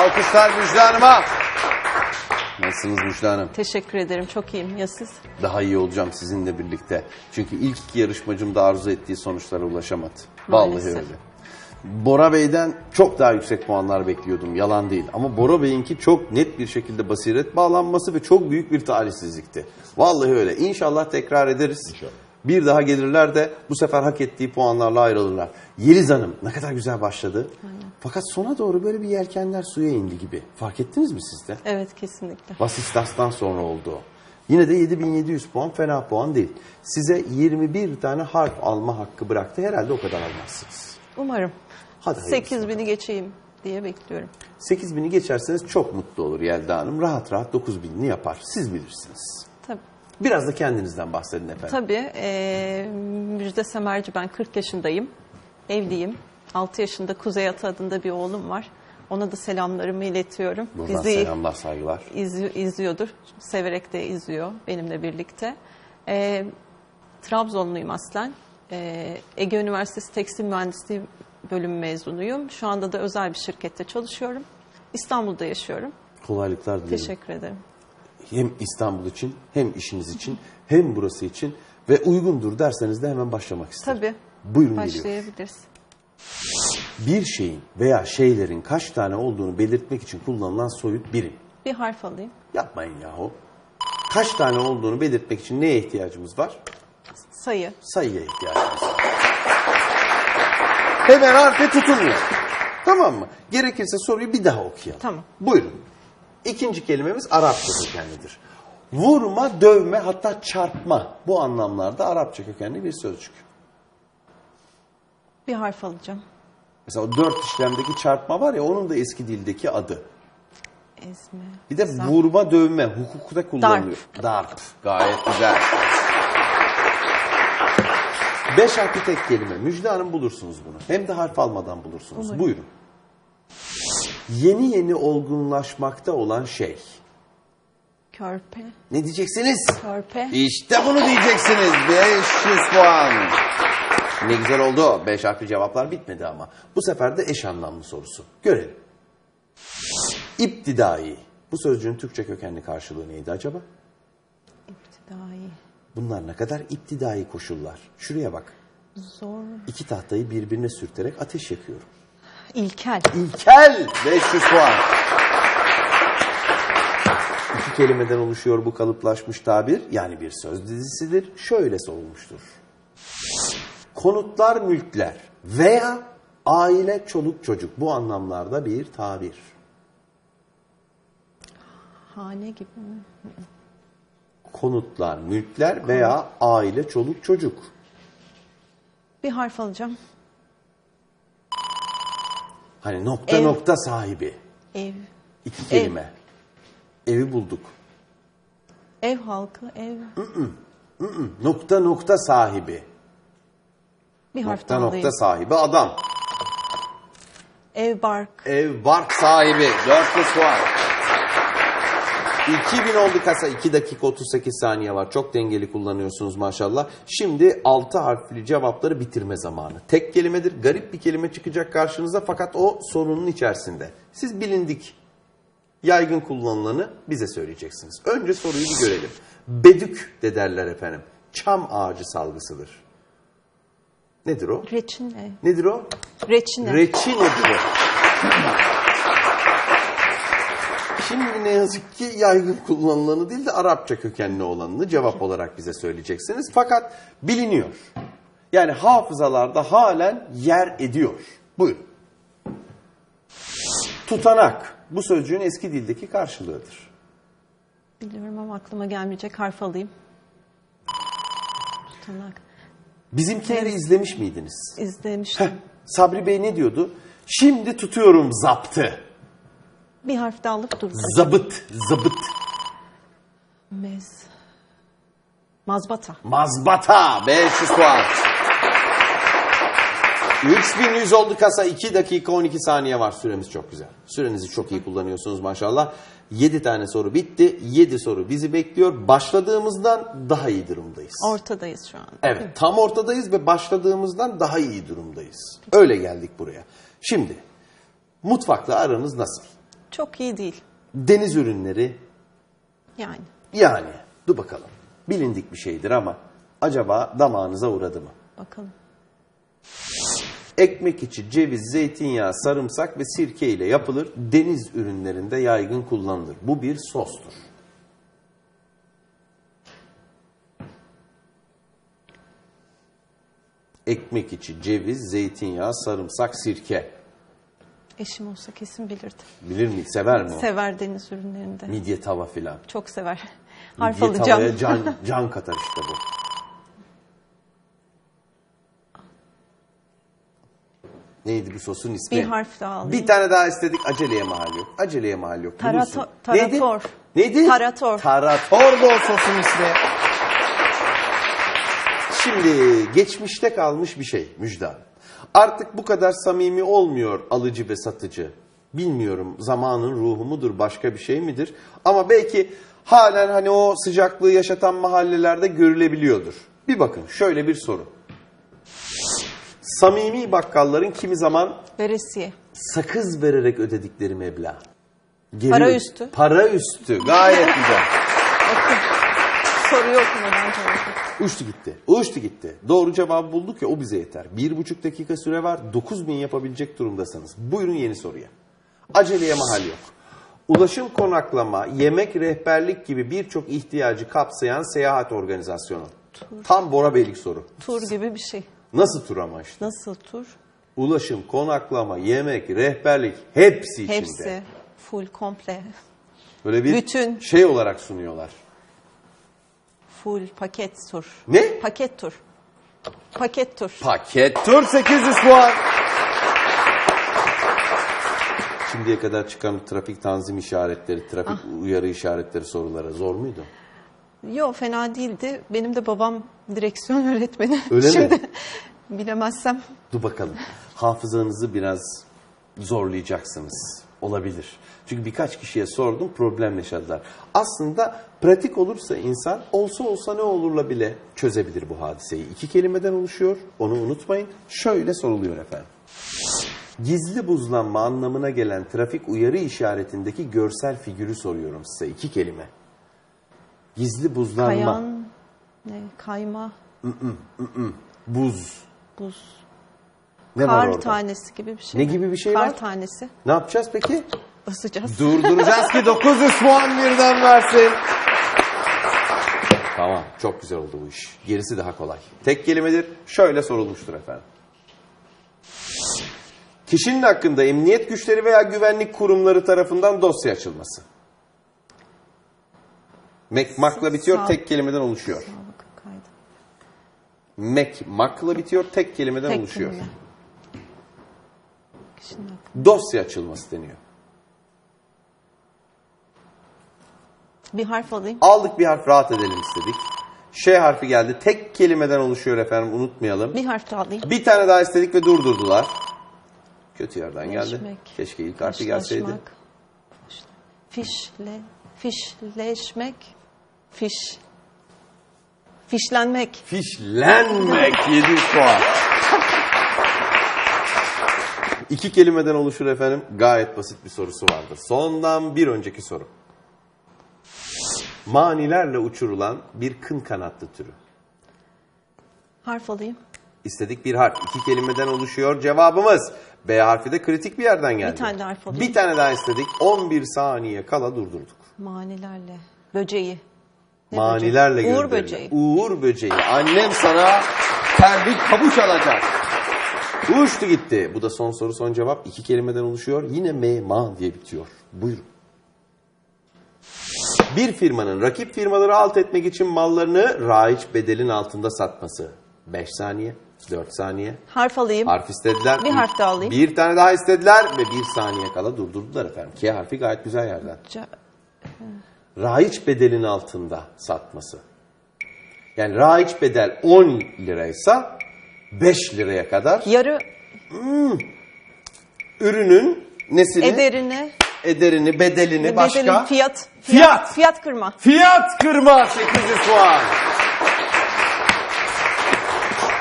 Alkışlar Müjde Hanım'a. Nasılsınız Müjde Hanım? Teşekkür ederim. Çok iyiyim. Ya siz? Daha iyi olacağım sizinle birlikte. Çünkü ilk iki yarışmacım da arzu ettiği sonuçlara ulaşamadı. Vallahi Maalesef. öyle. Bora Bey'den çok daha yüksek puanlar bekliyordum. Yalan değil. Ama Bora Bey'inki çok net bir şekilde basiret bağlanması ve çok büyük bir talihsizlikti. Vallahi öyle. İnşallah tekrar ederiz. Bir daha gelirler de bu sefer hak ettiği puanlarla ayrılırlar. Yeliz Hanım ne kadar güzel başladı. Fakat sona doğru böyle bir yelkenler suya indi gibi. Fark ettiniz mi siz de? Evet kesinlikle. Vasistas'tan sonra oldu. Yine de 7700 puan fena puan değil. Size 21 tane harf alma hakkı bıraktı. Herhalde o kadar almazsınız. Umarım. Hadi hayırlısı. 8000'i geçeyim diye bekliyorum. 8000'i geçerseniz çok mutlu olur Yelda Hanım. Rahat rahat 9000'ini yapar. Siz bilirsiniz. Biraz da kendinizden bahsedin efendim. Tabii. eee Müjde Semerci ben 40 yaşındayım. Evliyim. 6 yaşında Kuzey Ata adında bir oğlum var. Ona da selamlarımı iletiyorum. Buradan Bizi selamlar, saygılar. izli- izliyordur. Severek de izliyor benimle birlikte. Eee Trabzonluyum aslen. Eee, Ege Üniversitesi Tekstil Mühendisliği bölümü mezunuyum. Şu anda da özel bir şirkette çalışıyorum. İstanbul'da yaşıyorum. Kolaylıklar dilerim. Teşekkür ederim. Hem İstanbul için, hem işiniz için, hem burası için ve uygundur derseniz de hemen başlamak isterim. Tabii. Buyurun geliyor. Başlayabiliriz. Bir şeyin veya şeylerin kaç tane olduğunu belirtmek için kullanılan soyut birim. Bir harf alayım. Yapmayın yahu. Kaç tane olduğunu belirtmek için neye ihtiyacımız var? Sayı. Sayıya ihtiyacımız var. Hemen harfe tutunmuyor. Tamam mı? Gerekirse soruyu bir daha okuyalım. Tamam. Buyurun. İkinci kelimemiz Arapça kökenlidir. Vurma, dövme hatta çarpma bu anlamlarda Arapça kökenli bir sözcük. Bir harf alacağım. Mesela o dört işlemdeki çarpma var ya onun da eski dildeki adı. Ezme. Bir de Zap. vurma dövme hukukta kullanılıyor. Darp. Gayet güzel. Beş harfli tek kelime. Müjde Hanım bulursunuz bunu. Hem de harf almadan bulursunuz. Umarım. Buyurun. Yeni yeni olgunlaşmakta olan şey. Körpe. Ne diyeceksiniz? Körpe. İşte bunu diyeceksiniz. 500 puan. Ne güzel oldu. Beş harfli cevaplar bitmedi ama. Bu sefer de eş anlamlı sorusu. Görelim. İptidai. Bu sözcüğün Türkçe kökenli karşılığı neydi acaba? İptidai. Bunlar ne kadar iptidai koşullar. Şuraya bak. Zor. İki tahtayı birbirine sürterek ateş yakıyorum. İlkel. İlkel 500 puan. İki kelimeden oluşuyor bu kalıplaşmış tabir. Yani bir söz dizisidir. Şöyle sorulmuştur. Konutlar, mülkler veya aile, çoluk, çocuk bu anlamlarda bir tabir. Hane gibi mi? Konutlar, mülkler veya aile, çoluk, çocuk. Bir harf alacağım. Hani nokta Ev. nokta sahibi. Ev. İki kelime. Evi bulduk. Ev halkı. Ev. Nokta nokta sahibi. Bir harf Nokta daha alayım. nokta sahibi adam. Ev bark. Ev bark sahibi. 400 puan. 2000 oldu kasa. 2 dakika 38 saniye var. Çok dengeli kullanıyorsunuz maşallah. Şimdi 6 harfli cevapları bitirme zamanı. Tek kelimedir. Garip bir kelime çıkacak karşınıza fakat o sorunun içerisinde. Siz bilindik yaygın kullanılanı bize söyleyeceksiniz. Önce soruyu bir görelim. Bedük de derler efendim. Çam ağacı salgısıdır. Nedir o? Reçine. Nedir o? Reçine. Reçinedir o. Şimdi ne yazık ki yaygın kullanılanı değil de Arapça kökenli olanını cevap olarak bize söyleyeceksiniz. Fakat biliniyor. Yani hafızalarda halen yer ediyor. Buyurun. Tutanak. Bu sözcüğün eski dildeki karşılığıdır. Biliyorum ama aklıma gelmeyecek harf alayım. Tutanak. Bizimkileri izlemiş miydiniz? İzlemiştim. Heh, Sabri Bey ne diyordu? Şimdi tutuyorum zaptı. Bir harf daha alıp dur. Zabıt, zabıt. Mez. Mazbata. Mazbata 500 puan. 3100 oldu kasa 2 dakika 12 saniye var süremiz çok güzel. Sürenizi çok iyi kullanıyorsunuz maşallah. 7 tane soru bitti. 7 soru bizi bekliyor. Başladığımızdan daha iyi durumdayız. Ortadayız şu an. Evet tam ortadayız ve başladığımızdan daha iyi durumdayız. Öyle geldik buraya. Şimdi mutfakla aranız nasıl? Çok iyi değil. Deniz ürünleri Yani yani dur bakalım. Bilindik bir şeydir ama acaba damağınıza uğradı mı? bakalım. Ekmek içi ceviz, zeytinyağı, sarımsak ve sirke ile yapılır. Deniz ürünlerinde yaygın kullanılır. Bu bir sostur. Ekmek içi ceviz, zeytinyağı, sarımsak, sirke. Eşim olsa kesin bilirdi. Bilir mi? Sever mi o? Sever deniz ürünlerinde. Midye tava filan. Çok sever. Harf Midye alacağım. tavaya can, can katar işte bu. Neydi bu sosun ismi? Bir harf daha alayım. Bir tane daha istedik. Aceleye mahal yok. Aceleye mahal yok. Tarato- Bulursun. tarator. Neydi? Neydi? Tarator. Tarator da o sosun ismi. Şimdi geçmişte kalmış bir şey Müjdat. Artık bu kadar samimi olmuyor alıcı ve satıcı. Bilmiyorum zamanın ruhu mudur başka bir şey midir? Ama belki halen hani o sıcaklığı yaşatan mahallelerde görülebiliyordur. Bir bakın şöyle bir soru. Samimi bakkalların kimi zaman Veresiye. sakız vererek ödedikleri meblağ. Geri- Para üstü. Para üstü. Gayet güzel. Bakın. Soruyu okumadan cevap Uçtu gitti. Uçtu gitti. Doğru cevabı bulduk ya o bize yeter. Bir buçuk dakika süre var. 9000 yapabilecek durumdasınız. Buyurun yeni soruya. Aceleye mahal yok. Ulaşım konaklama, yemek rehberlik gibi birçok ihtiyacı kapsayan seyahat organizasyonu. Tam Bora Beylik soru. Tur gibi bir şey. Nasıl tur ama işte? Nasıl tur? Ulaşım, konaklama, yemek, rehberlik hepsi içinde. Hepsi. Full, komple. Böyle bir Bütün. şey olarak sunuyorlar. Full paket tur. Ne? Paket tur. Paket tur. Paket tur 800 puan. Şimdiye kadar çıkan trafik tanzim işaretleri, trafik Ah. uyarı işaretleri sorulara zor muydu? Yo fena değildi. Benim de babam direksiyon öğretmeni. Öyle mi? Şimdi bilemezsem Dur bakalım. Hafızanızı biraz zorlayacaksınız. Olabilir. Çünkü birkaç kişiye sordum problem yaşadılar. Aslında pratik olursa insan olsa olsa ne olurla bile çözebilir bu hadiseyi. İki kelimeden oluşuyor. Onu unutmayın. Şöyle soruluyor efendim. Gizli buzlanma anlamına gelen trafik uyarı işaretindeki görsel figürü soruyorum size. iki kelime. Gizli buzlanma. kayan, ne, kayma, Buz. buz, Ne var kar orada? tanesi gibi bir şey. Ne gibi bir şey kar var? tanesi. Ne yapacağız peki? Basacağız. Durduracağız ki 900 puan birden versin. Tamam çok güzel oldu bu iş. Gerisi daha kolay. Tek kelimedir. Şöyle sorulmuştur efendim. Kişinin hakkında emniyet güçleri veya güvenlik kurumları tarafından dosya açılması. Mekmakla bitiyor, tek kelimeden oluşuyor. Mekmakla bitiyor, tek kelimeden Tek oluşuyor. kelime. Hakkı. Dosya açılması deniyor. Bir harf alayım. Aldık bir harf rahat edelim istedik. Ş harfi geldi. Tek kelimeden oluşuyor efendim unutmayalım. Bir harf daha alayım. Bir tane daha istedik ve durdurdular. Kötü yerden geldi. Leşmek. Keşke ilk harfi gelseydi. Fişle, fişleşmek, fiş, fişlenmek. Fişlenmek 700 puan. İki kelimeden oluşur efendim. Gayet basit bir sorusu vardır. Sondan bir önceki soru. Manilerle uçurulan bir kın kanatlı türü. Harf alayım. İstedik bir harf. İki kelimeden oluşuyor cevabımız. B harfi de kritik bir yerden geldi. Bir tane daha harf alayım. Bir tane daha istedik. 11 saniye kala durdurduk. Manilerle. Böceği. Ne Manilerle böceği? Uğur gönderilen. böceği. Uğur böceği. Annem sana terlik kabuç alacak. Uçtu gitti. Bu da son soru son cevap. İki kelimeden oluşuyor. Yine M, ma diye bitiyor. Buyurun. Bir firmanın rakip firmaları alt etmek için mallarını raiç bedelin altında satması. 5 saniye, 4 saniye. Harf alayım. Harf istediler. Bir harf daha alayım. Bir tane daha istediler ve bir saniye kala durdurdular efendim. K harfi gayet güzel yerden. Ca- Raiç bedelin altında satması. Yani raiç bedel 10 liraysa 5 liraya kadar Yarı ürünün nesini, ederine, ederini, bedelini başka bedelin fiyat, Fiyat. fiyat kırma. fiyat kırma 800 puan.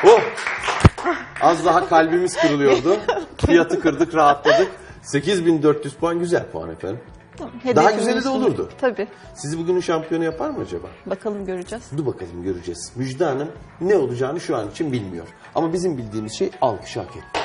Oh. Az daha kalbimiz kırılıyordu. Fiyatı kırdık, rahatladık. 8400 puan güzel puan efendim. Tamam, Daha hedefimiz güzeli de olurdu. Tabii. Sizi bugünün şampiyonu yapar mı acaba? Bakalım göreceğiz. Dur bakalım göreceğiz. Müjde Hanım ne olacağını şu an için bilmiyor. Ama bizim bildiğimiz şey alkış hak etti.